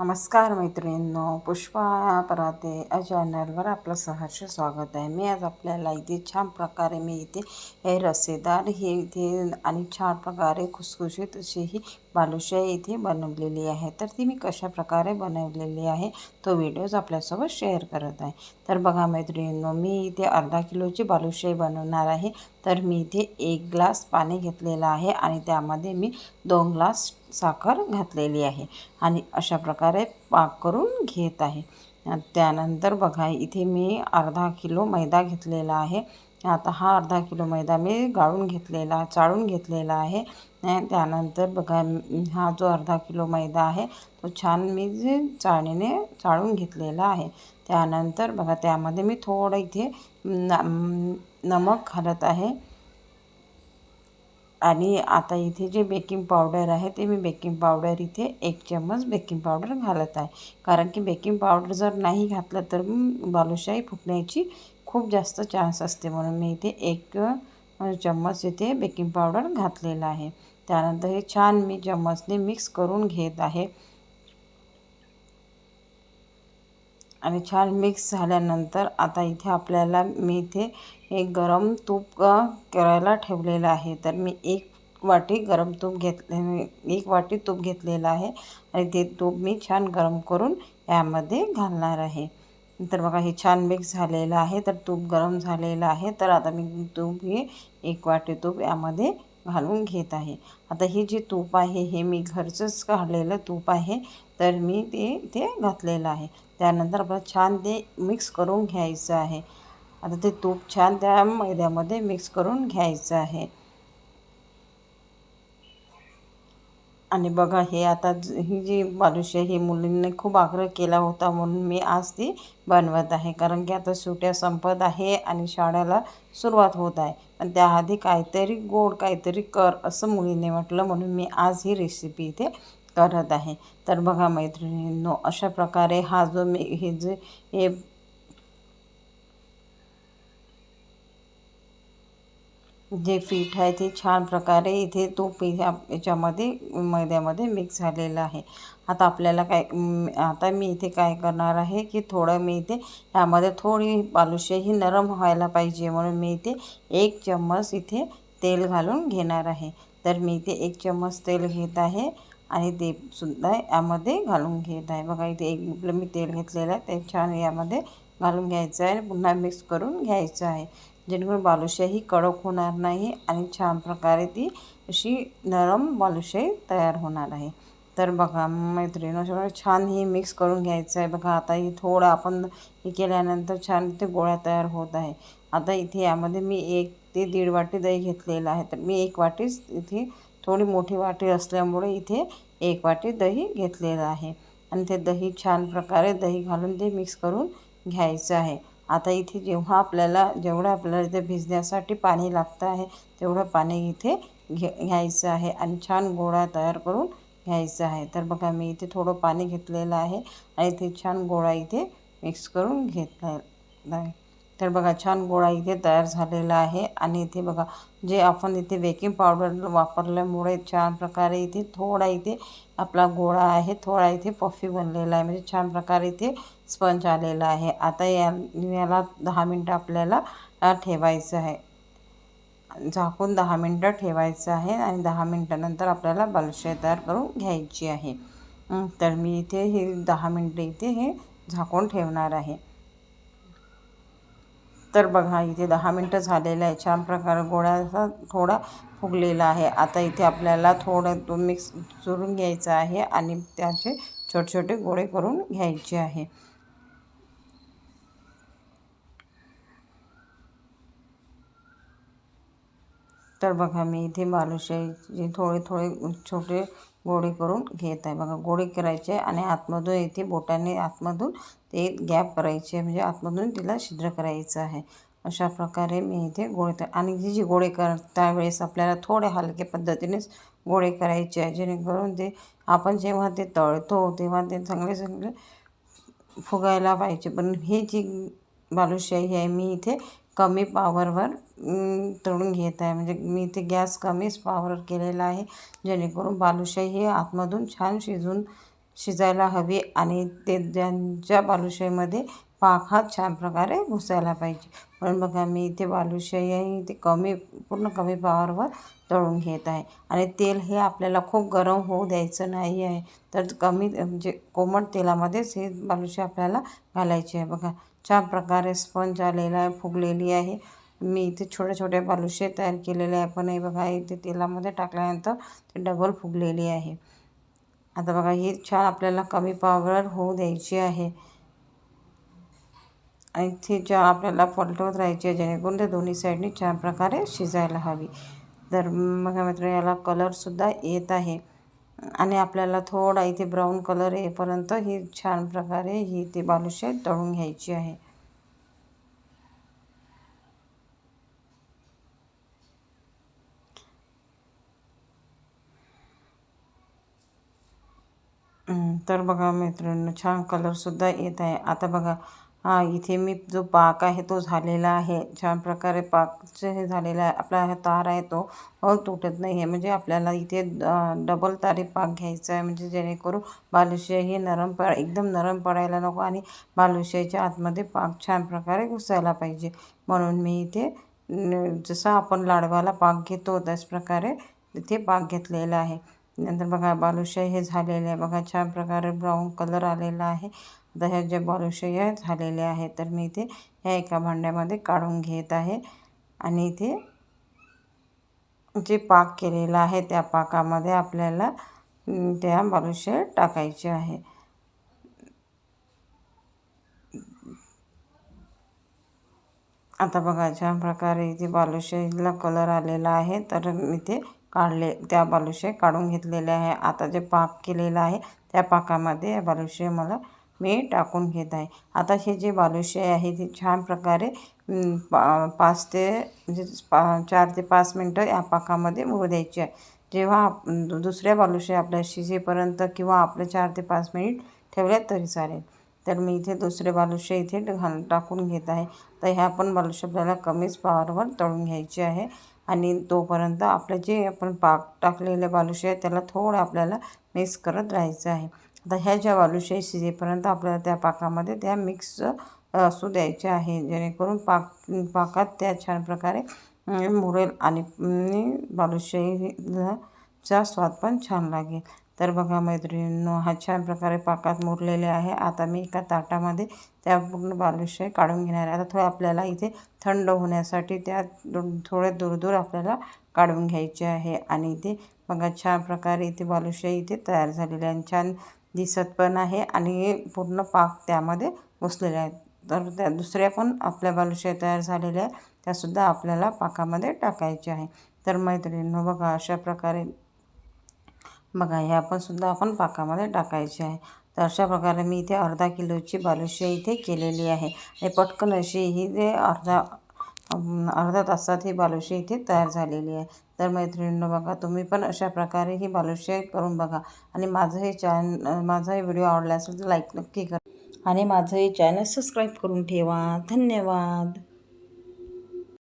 नमस्कार मैत्रिणींनो पुष्पा पराते या चॅनलवर आपलं सहर्ष स्वागत आहे. मी आज आपल्याला इथे छान प्रकारे मी इथे हे रसेदार हे इथे आणि छान प्रकारे खुसखुशीत अशी ही बालुशाही इथे बनवलेली आहे. तर ती मी कशा प्रकारे बनवलेली आहे तो व्हिडिओज आपल्यासोबत शेअर करत आहे. तर बघा मैत्रिणींनो मी इथे अर्धा किलोची बालुशाही बनवणार आहे. तर मी इथे एक ग्लास पाणी घेतलेलं आहे आणि त्यामध्ये मी दोन ग्लास साखर घातलेली आहे आणि अशा प्रकारे पाक करून घेत आहे. त्यानंतर बघा इथे मी अर्धा किलो मैदा घेतलेला आहे. आता हा अर्धा किलो मैदा मी गाळून घेतलेला चाळून घेतलेला आहे. त्यानंतर बघा हा जो अर्धा किलो मैदा आहे तो छान मी जे चाळणीने चाळून घेतलेला आहे. त्यानंतर बघा त्यामध्ये मी थोडं इथे नमक घालत आहे. आणि आता इथे जे बेकिंग पावडर आहे ते मी बेकिंग पावडर इथे एक चम्मच बेकिंग पावडर घालत आहे. कारण की बेकिंग पावडर जर नाही घातलं तर बालुशाही फुटण्याची खूप जास्त चान्स असते. म्हणून मी इथे एक चम्मच इथे बेकिंग पावडर घातलेला आहे. त्यानंतर हे छान मी चम्मचने मिक्स करून घेत आहे. आणि छान मिक्स झाल्यानंतर आता इथे आपल्याला मी इथे एक गरम तूप करायला ठेवलेलं आहे. तर मी एक वाटी गरम तूप घेतले एक वाटी तूप घेतलेलं आहे. आणि ते तूप मी छान गरम करून यामध्ये घालणार आहे. तर बघा हे छान मिक्स झालेलं आहे. तर तूप गरम झालेलं आहे. तर आता मी तूप हे एक वाटी तूप यामध्ये घालून घेत आहे. आता हे जे तूप आहे हे मी घरचंच काढलेलं तूप आहे तर मी ते ते घातलेलं आहे. त्यानंतर आपलं छान ते मिक्स करून घ्यायचं आहे. आता ते तूप छान त्या मैद्यामध्ये मिक्स करून घ्यायचं आहे. आणि बघा हे आता ही जी बालुशाही ही मुलींनी खूप आग्रह केला होता म्हणून मी आज ती बनवत आहे. कारण की आता सुट्या संपत आहे आणि शाळेला सुरुवात होत आहे. पण त्याआधी काहीतरी गोड काहीतरी कर असं मुलीने म्हटलं म्हणून मी आज ही रेसिपी इथे करत आहे. तर बघा मैत्रिणींनो अशा प्रकारे हा जो मी हे जे हे जे पीठ आहे ते छान प्रकारे इथे तो पीठ याच्यामध्ये मैद्यामध्ये मिक्स झालेला आहे. आता आपल्याला काय आता मी इथे काय करणार आहे की थोडं मी इथे यामध्ये थोडी बालुशाही नरम व्हायला पाहिजे म्हणून मी इथे एक चम्मच इथे तेल घालून घेणार आहे. तर मी इथे एक चम्मच तेल घेत आहे आणि ते सुद्धा यामध्ये घालून घेत आहे. बघा इथे एक मी तेल घेतलेलं आहे ते छान यामध्ये घालून घ्यायचं आहे पुन्हा मिक्स करून घ्यायचं आहे. जेणेकरून बालुशाही कडक होणार नाही आणि छान प्रकारे ती अशी नरम बालुशाही तयार होणार आहे. तर बघा मैत्रिणी सगळं छान हे मिक्स करून घ्यायचं आहे. बघा आता हे थोडं आपण हे केल्यानंतर छान इथे गोळ्या तयार होत आहे. आता इथे यामध्ये मी एक ते दीड वाटी दही घेतलेलं आहे. तर मी एक वाटीच इथे थोडी मोठी वाटी असल्यामुळे इथे एक वाटी दही घेतलेलं आहे. आणि ते दही छान प्रकारे दही घालून ते मिक्स करून घ्यायचं आहे. आता इथे जेव्हा आपल्याला जेवढं आपल्याला इथे भिजण्यासाठी पाणी लागतं आहे तेवढं पाणी इथे घे घ्यायचं आहे आणि छान गोळा तयार करून घ्यायचं आहे. तर बघा मी इथे थोडं पाणी घेतलेलं आहे आणि इथे छान गोळा इथे मिक्स करून घेतला आहे. तर बघा छान गोळा इथे तयार झालेला आहे. आणि इथे बघा जे आपण इथे बेकिंग पावडर वापरल्यामुळे छान प्रकारे इथे थोडा इथे आपला गोळा आहे थोडा इथे पफी बनलेला आहे. म्हणजे छान प्रकारे इथे स्पंज आलेला आहे. आता या याला दहा मिनटं आपल्याला ठेवायचं आहे. झाकून दहा मिनटं ठेवायचं आहे आणि दहा मिनटानंतर आपल्याला बालुशाही तयार करून घ्यायची आहे. तर मी इथे हे दहा मिनटं इथे हे झाकून ठेवणार आहे. तर बघा इथे दहा मिनटं झालेलं आहे. छान प्रकारे गोळ्याचा थोडा फुगलेला आहे. आता इथे आपल्याला थोडं तो मिक्स चुरून घ्यायचा आहे आणि त्याचे छोटे छोटे गोळे करून घ्यायचे आहे. तर बघा मी इथे बालुशाहीचे थोडे थोडे छोटे गोळे करून घेत आहे. बघा गोळे करायचे आणि आतमधून इथे बोटाने आतमधून ते गॅप करायचे म्हणजे आतमधून तिला छिद्र करायचं आहे. अशा प्रकारे मी इथे गोळे तर आणि जी जी गोळे कर त्यावेळेस आपल्याला थोडे हलके पद्धतीनेच गोळे करायचे आहे जेणेकरून ते आपण जेव्हा ते तळतो तेव्हा ते चांगले चांगले फुगायला पाहिजे. पण ही जी बालुशाही आहे मी इथे कमी पावरवर तळून घेत आहे. म्हणजे मी इथे गॅस कमीच पावर केलेला आहे. जेणेकरून बालुशाही ही आतमधून छान शिजून शिजायला हवी आणि ते ज्यांच्या बालुशाहीमध्ये पाक हा छान प्रकारे घुसायला पाहिजे. म्हणून बघा मी इथे बालुशाही आहे इथे कमी पूर्ण कमी पावरवर तळून घेत आहे. आणि तेल हे आपल्याला खूप गरम होऊ द्यायचं नाही आहे. तर कमी म्हणजे कोमट तेलामध्येच हे बालुशाही आपल्याला घालायची आहे. बघा छान प्रकारे स्पंज आलेला आहे फुगलेली आहे. मी इथे छोट्या छोट्या बालुशे तयार केलेले आहे. पण हे बघा इथे तेलामध्ये टाकल्यानंतर ते डबल फुगलेली आहे. आता बघा ही छान आपल्याला कमी पावर होऊ द्यायची आहे. आणि ती छान आपल्याला पलटवत राहायची आहे जेणेकरून ते दोन्ही साईडनी छान प्रकारे शिजायला हवी. तर बघा मित्र याला कलरसुद्धा येत आहे. आणि आपल्याला थोडा इथे ब्राऊन कलर येईपर्यंत ही छान प्रकारे ही ती बालुशाही तळून घ्यायची आहे. तर बघा मैत्रिणींनो छान कलरसुद्धा येत आहे. आता बघा हा इथे मी जो पाक आहे तो झालेला आहे. छान प्रकारे पाकचे हे झालेला आहे. आपला हा तार आहे तो तुटत नाही आहे म्हणजे आपल्याला इथे डबल तारी पाक घ्यायचा आहे. म्हणजे जेणेकरून बालुशाही हे नरम पड एकदम नरम पडायला नको आणि बालुशाहीच्या आतमध्ये पाक छान प्रकारे घुसायला पाहिजे. म्हणून मी इथे जसं आपण लाडवाला पाक घेतो त्याच प्रकारे इथे पाक घेतलेला आहे. नंतर बघा बालुशाही हे झालेले आहे. बघा छान प्रकारे ब्राऊन कलर आलेला आहे. आता ह्या ज्या बालुशाही आहे झालेल्या आहेत तर मी इथे ह्या एका भांड्यामध्ये काढून घेत आहे. आणि इथे जे पाक केलेला आहे त्या पाकामध्ये आपल्याला त्या बालुशाही टाकायचे आहे. आता बघा छान प्रकारे इथे बालुशाहीला कलर आलेला आहे. तर इथे काढले त्या बालुशे काढून घेतलेले आहे. आता जे पाक केलेलं आहे त्या पाकामध्ये बालुशे मला मी टाकून घेत आहे. आता हे जे बालुशे आहे ती छान प्रकारे पा पाच ते म्हणजे पा चार ते पाच मिनटं या पाकामध्ये उभं द्यायची. आहे जेव्हा दुसऱ्या बालुशे आपल्या शिजेपर्यंत किंवा आपले चार ते पाच मिनिट ठेवल्या तरी चालेल. तर मी इथे दुसरे बालुशे इथे घाल टाकून घेत आहे. तर ह्या पण बालुशे आपल्याला कमीच पावरवर तळून घ्यायचे आहे. आणि तोपर्यंत आपलं जे आपण पाक बालुशाही बालुशाही त्याला थोडं आपल्याला मिक्स करत राहायचं आहे. आता ह्या ज्या बालुशाही शिजेपर्यंत आपल्याला त्या पाकामध्ये त्या मिक्स असू द्यायच्या आहे. जेणेकरून पाक पाकात त्या छान प्रकारे मुरेल आणि बालुशाहीचा स्वाद पण छान लागेल. तर बघा मैत्रिणींनो हा छान प्रकारे पाकात मुरलेले आहे. आता मी एका ताटामध्ये त्या पूर्ण बालुशाही काढून घेणार आहे. आता थोडं आपल्याला इथे थंड होण्यासाठी त्या थोडे दूर दूर आपल्याला काढून घ्यायचे आहे. आणि इथे बघा छान प्रकारे इथे बालुशाही इथे तयार झालेली आहे छान दिसत पण आहे. आणि पूर्ण पाक त्यामध्ये बसलेले आहेत. तर त्या दुसऱ्या पण आपल्या बालुशाही तयार झालेल्या आहेत. त्यासुद्धा आपल्याला पाकामध्ये टाकायच्या आहे. तर मैत्रिणींनो बघा अशा प्रकारे बघा ह्या पण सुद्धा आपण पाकामध्ये टाकायचे आहे. तर अशा प्रकारे मी इथे अर्धा किलोची बालुशाही इथे केलेली आहे. आणि पटकन अशी ही जे अर्धा अर्धा तासात ही बालुशाही इथे तयार झालेली आहे. तर मैत्रिणींनो बघा तुम्ही पण अशा प्रकारे ही बालुशाही करून बघा. आणि माझं हे चॅन माझा हे व्हिडिओ आवडला असेल तर लाईक नक्की करा. आणि माझं हे चॅनल सबस्क्राईब करून ठेवा. धन्यवाद.